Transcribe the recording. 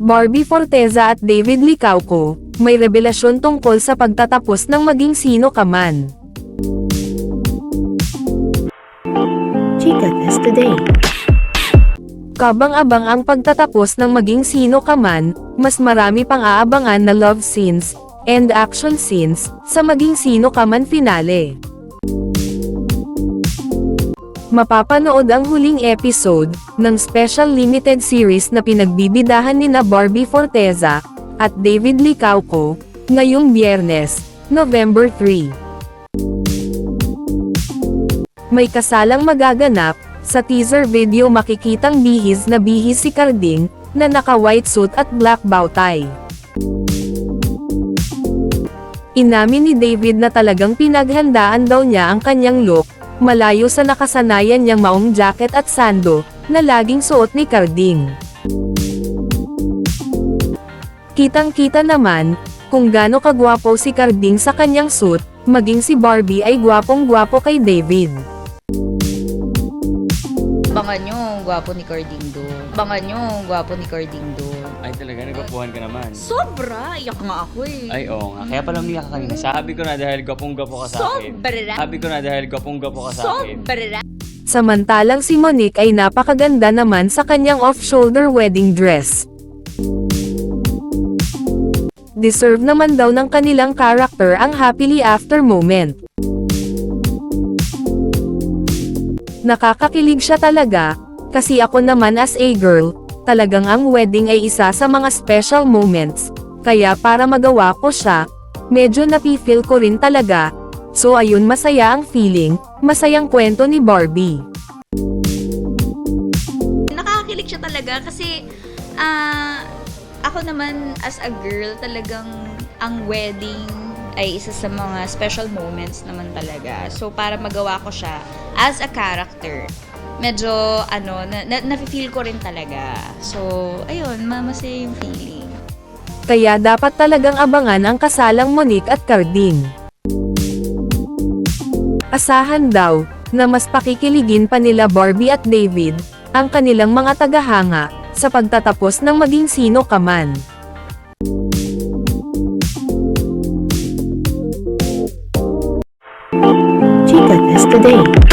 Barbie Forteza at David Licauco, may revelasyon tungkol sa pagtatapos ng maging sino ka man. Chica Test Today. Kabang-abang ang pagtatapos ng maging sino ka man, mas marami pang aabangan na love scenes, and action scenes, sa maging sino ka man finale. Mapapanood ang huling episode, ng special limited series na pinagbibidahan ni na Barbie Forteza, at David Licauco, ngayong biyernes, November 3. May kasalang magaganap, sa teaser video makikitang bihis na bihis si Carding, na naka-white suit at black bow tie. Inamin ni David na talagang pinaghandaan daw niya ang kanyang look, malayo sa nakasanayan niyang maong jacket at sando, na laging suot ni Carding. Kitang-kita naman, kung gaano kagwapo si Carding sa kanyang suit, maging si Barbie ay gwapong-gwapo kay David. Bangan nyo, gwapo ni Cardindo. Bangan nyo, gwapo ni Cardindo. Ay talaga, nagwapuhan ka naman. Sobra! Iyak nga ako eh. Ay oo nga, kaya pala umiyak ka kanina. Sabi ko na dahil gwapong-gwapo ka sa akin. Sobra! Sabi ko na dahil gwapong-gwapo ka sa akin. Sobra! Samantalang si Monique ay napakaganda naman sa kanyang off-shoulder wedding dress. Deserve naman daw ng kanilang character ang happily after moment. Nakakakilig siya talaga, kasi ako naman as a girl, talagang ang wedding ay isa sa mga special moments, kaya para magawa ko siya, medyo napifeel ko rin talaga, so ayun masaya ang feeling, masayang kwento ni Barbie. Nakakakilig siya talaga kasi ah ako naman as a girl talagang ang wedding ay isa sa mga special moments naman talaga. So para magawa ko siya as a character, medyo ano, na, na, nafe-feel ko rin talaga. So, ayun, mamasaya yung feeling. Kaya dapat talagang abangan ang kasalang Monique at Carding. Asahan daw, na mas pakikiligin pa nila Barbie at David, ang kanilang mga tagahanga, sa pagtatapos ng maging sino ka man. Chica Test Today.